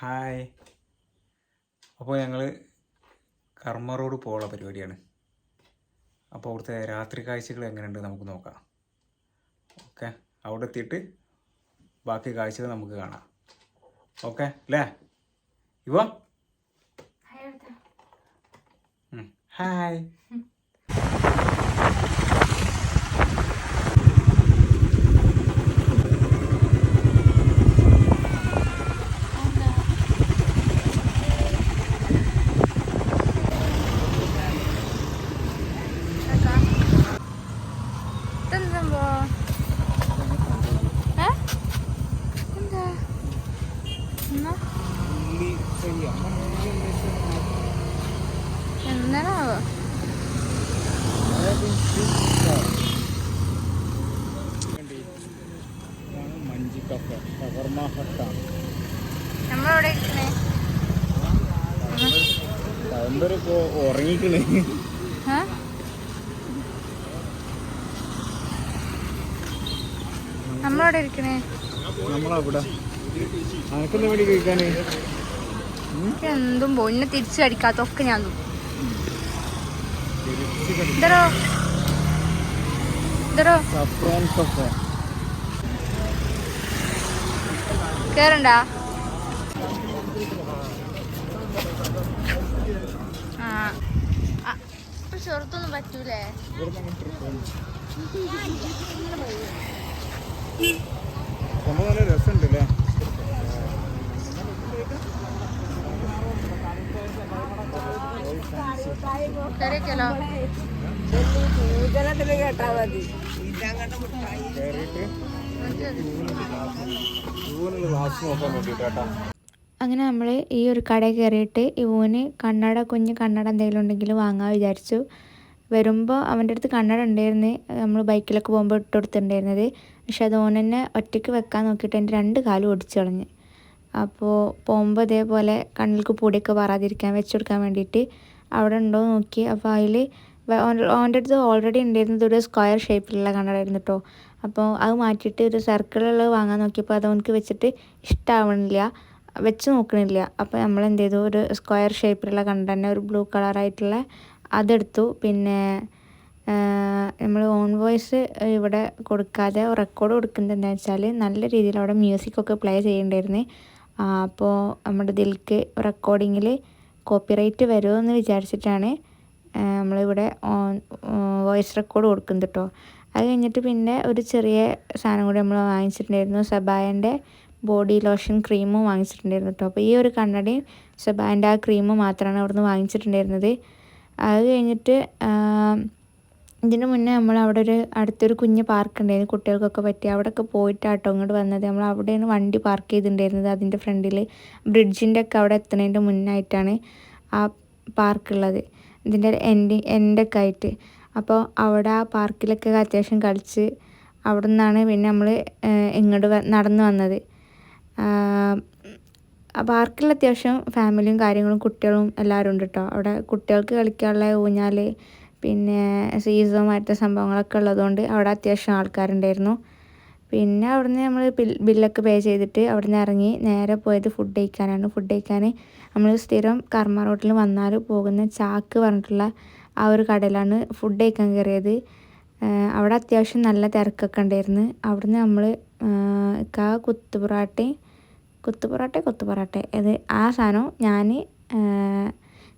Hi. അപ്പോൾ ഞങ്ങൾ കർമ്മ റോഡ് പോകാനുള്ള പരിപാടിയാണ്. അപ്പോൾ അവിടുത്തെ രാത്രി കാഴ്ചകൾ എങ്ങനെയുണ്ട് നമുക്ക് നോക്കാം. ഓക്കെ. അവിടെ എത്തിയിട്ട് ബാക്കി കാഴ്ചകൾ നമുക്ക് കാണാം. ഓക്കെ. അല്ലേ? ഇവ? Hi hi. സംഭവം? എന്താ? എന്താണാവോ? നമ്മളെവിടെ ഉറങ്ങിക്കണേ. നമ്മളെവിടെ ഇരിക്കണേ. നമ്മളവിടെ. അനക്കെന്താ വേണ്ടി കഴിക്കാന്? എന്തും പോയി എന്നെ തിരിച്ചു കടിക്കാത്തൊക്കെ ഞാൻ. ഇതരോ ഇതരോ കേറണ്ടാ? ചെറുത്തൊന്നും പറ്റൂലേ? സംഭവം നല്ല രസമുണ്ട് അല്ലേ അങ്ങനെ നമ്മൾ ഈ ഒരു കടയിൽ കയറിയിട്ട് ഇവന് കണ്ണട കുഞ്ഞ് കണ്ണട എന്തെങ്കിലും ഉണ്ടെങ്കിൽ വാങ്ങാൻ വിചാരിച്ചു. വരുമ്പോൾ അവന്റെ അടുത്ത് കണ്ണട ഉണ്ടായിരുന്നു. നമ്മൾ ബൈക്കിലൊക്കെ പോകുമ്പോൾ ഇട്ട് കൊടുത്തിട്ടുണ്ടായിരുന്നത്. പക്ഷെ അത് ഓൻ ഒറ്റയ്ക്ക് വെക്കാൻ നോക്കിയിട്ട് എന്റെ രണ്ട് കാലും ഒടിച്ചു കളഞ്ഞ്. അപ്പോൾ പോകുമ്പോൾ ഇതേപോലെ കണ്ണിൽക്ക് പൊടിയൊക്കെ വരാതിരിക്കാൻ വെച്ച് കൊടുക്കാൻ വേണ്ടിയിട്ട് അവിടെ ഉണ്ടോ നോക്കി. അപ്പോൾ അതിൽ ഓന്റെ അടുത്ത് ഓൾറെഡി ഉണ്ടായിരുന്നത് ഒരു സ്ക്വയർ ഷേപ്പിലുള്ള കണ്ണടായിരുന്നു കേട്ടോ അപ്പോൾ അത് മാറ്റിയിട്ട് ഒരു സർക്കിളുള്ളത് വാങ്ങാൻ നോക്കിയപ്പോൾ അത് അവനക്ക് വെച്ചിട്ട് ഇഷ്ടമാവണില്ല വെച്ച് നോക്കണില്ല. അപ്പോൾ നമ്മൾ എന്ത് ചെയ്തു? ഒരു സ്ക്വയർ ഷേപ്പിലുള്ള കണ്ണട തന്നെ ഒരു ബ്ലൂ കളറായിട്ടുള്ള അതെടുത്തു. പിന്നെ നമ്മൾ ഓൺ വോയിസ് ഇവിടെ കൊടുക്കാതെ റെക്കോർഡ് കൊടുക്കുന്നത് എന്താ വെച്ചാൽ നല്ല രീതിയിൽ അവിടെ മ്യൂസിക്കൊക്കെ പ്ലേ ചെയ്യേണ്ടിയിരുന്നു. അപ്പോൾ നമ്മുടെ ഇതിലേക്ക് റെക്കോർഡിങ്ങിൽ കോപ്പിറൈറ്റ് വരുമെന്ന് വിചാരിച്ചിട്ടാണ് നമ്മളിവിടെ ഓൺ വോയിസ് റെക്കോർഡ് കൊടുക്കുന്നത് കേട്ടോ അത് കഴിഞ്ഞിട്ട് പിന്നെ ഒരു ചെറിയ സാധനം കൂടി നമ്മൾ വാങ്ങിച്ചിട്ടുണ്ടായിരുന്നു. സബായന്റെ ബോഡി ലോഷൻ ക്രീമും വാങ്ങിച്ചിട്ടുണ്ടായിരുന്നു കേട്ടോ അപ്പോൾ ഈ ഒരു കണ്ണടയും സബായന്റെ ആ ക്രീമും മാത്രമാണ് അവിടുന്ന് വാങ്ങിച്ചിട്ടുണ്ടായിരുന്നത്. അത് കഴിഞ്ഞിട്ട് ഇതിന് മുന്നേ നമ്മൾ അവിടെ ഒരു അടുത്തൊരു കുഞ്ഞ് പാർക്ക് ഉണ്ടായിരുന്നു കുട്ടികൾക്കൊക്കെ പറ്റി അവിടെയൊക്കെ പോയിട്ടാട്ടോ ഇങ്ങോട്ട് വന്നത്. നമ്മൾ അവിടെയാണ് വണ്ടി പാർക്ക് ചെയ്തിട്ടുണ്ടായിരുന്നത്. അതിന്റെ ഫ്രണ്ടിൽ ബ്രിഡ്ജിന്റെ ഒക്കെ അവിടെ എത്തുന്നതിന്റെ മുന്നായിട്ടാണ് ആ പാർക്കുള്ളത് ഇതിന്റെ എൻഡി എൻഡൊക്കെ ആയിട്ട്. അപ്പോൾ അവിടെ ആ പാർക്കിലൊക്കെ അത്യാവശ്യം കളിച്ച് അവിടെ നിന്നാണ് പിന്നെ നമ്മൾ ഇങ്ങോട്ട് നടന്നു വന്നത്. ആ പാർക്കിൽ അത്യാവശ്യം ഫാമിലിയും കാര്യങ്ങളും കുട്ടികളും എല്ലാവരും ഉണ്ട് കേട്ടോ അവിടെ കുട്ടികൾക്ക് കളിക്കാനുള്ള ഊഞ്ഞാൽ പിന്നെ സീസവുമായിട്ട് സംഭവങ്ങളൊക്കെ ഉള്ളതുകൊണ്ട് അവിടെ അത്യാവശ്യം ആൾക്കാരുണ്ടായിരുന്നു. പിന്നെ അവിടുന്ന് നമ്മൾ ബില്ലൊക്കെ പേ ചെയ്തിട്ട് അവിടുന്ന് ഇറങ്ങി നേരെ പോയത് ഫുഡ് കഴിക്കാനാണ്. ഫുഡ് കഴിക്കാൻ നമ്മൾ സ്ഥിരം കർമ്മ റോട്ടിൽ വന്നാൽ പോകുന്ന ചാക്ക് പറഞ്ഞിട്ടുള്ള ആ ഒരു കടയിലാണ് ഫുഡ് കഴിക്കാൻ കയറിയത്. അവിടെ അത്യാവശ്യം നല്ല തിരക്കൊക്കെ ഉണ്ടായിരുന്നു. അവിടുന്ന് നമ്മൾ കാ കുത്തു പൊറാട്ടയും കുത്തു പൊറോട്ട കൊത്തു പൊറോട്ട അത് ആ സാധനം ഞാൻ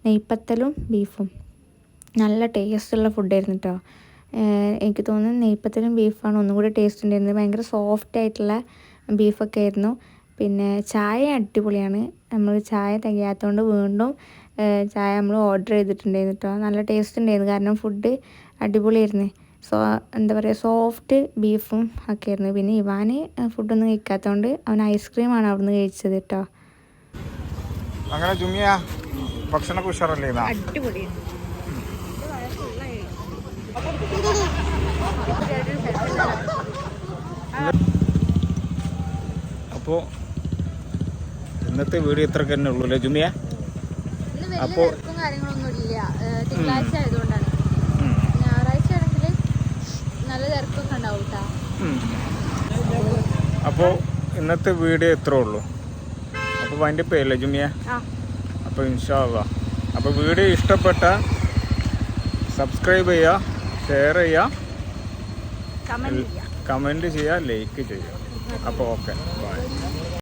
നെയ്പ്പത്തലും ബീഫും. നല്ല ടേസ്റ്റുള്ള ഫുഡായിരുന്നു കേട്ടോ എനിക്ക് തോന്നുന്നു നെയ്പ്പത്തലും ബീഫാണ് ഒന്നും കൂടി ടേസ്റ്റ് ഉണ്ടായിരുന്നത്. ഭയങ്കര സോഫ്റ്റ് ആയിട്ടുള്ള ബീഫൊക്കെ ആയിരുന്നു. പിന്നെ ചായ അടിപൊളിയാണ്. നമ്മൾ ചായ തികയാത്തതുകൊണ്ട് വീണ്ടും ചായ നമ്മൾ ഓർഡർ ചെയ്തിട്ടുണ്ടായിരുന്നു കേട്ടോ നല്ല ടേസ്റ്റ് ഉണ്ടായിരുന്നു. കാരണം ഫുഡ് അടിപൊളിയായിരുന്നു. സോ എന്താ പറയുക സോഫ്റ്റ് ബീഫും ഒക്കെ ആയിരുന്നു പിന്നെ ഇവാന് ഫുഡൊന്നും കഴിക്കാത്തതുകൊണ്ട് അവൻ ഐസ്ക്രീമാണ് അവിടുന്ന് കഴിച്ചത് കേട്ടോ. അങ്ങനെ ജുമിയ ഭക്ഷണമൊക്കെ ഉഷാറല്ലേ അപ്പോൾ ഇന്നത്തെ വീഡിയോ ഇത്രയൊക്കെ തന്നെ ഉള്ളൂ അല്ലേ ജുമിയ? അപ്പോൾ കാര്യങ്ങളൊന്നും ഇല്ല തിങ്കളാഴ്ച ആയതുകൊണ്ടാണ് നല്ല തിരക്കൊക്കെ ഉണ്ടാവും കേട്ടോ ഉം. അപ്പോൾ ഇന്നത്തെ വീഡിയോ എത്ര ഉള്ളൂ. അപ്പോൾ അതിന്റെ പേരല്ലേ ജുമിയ? അപ്പൊ അപ്പോൾ ഇൻഷാല്ല അപ്പോൾ വീഡിയോ ഇഷ്ടപ്പെട്ട സബ്സ്ക്രൈബ് ചെയ്യുക ഷെയർ ചെയ്യുക കമന്റ് കമന്റ് ചെയ്യുക ലൈക്ക് ചെയ്യുക അപ്പോൾ ഓക്കെ. ബൈ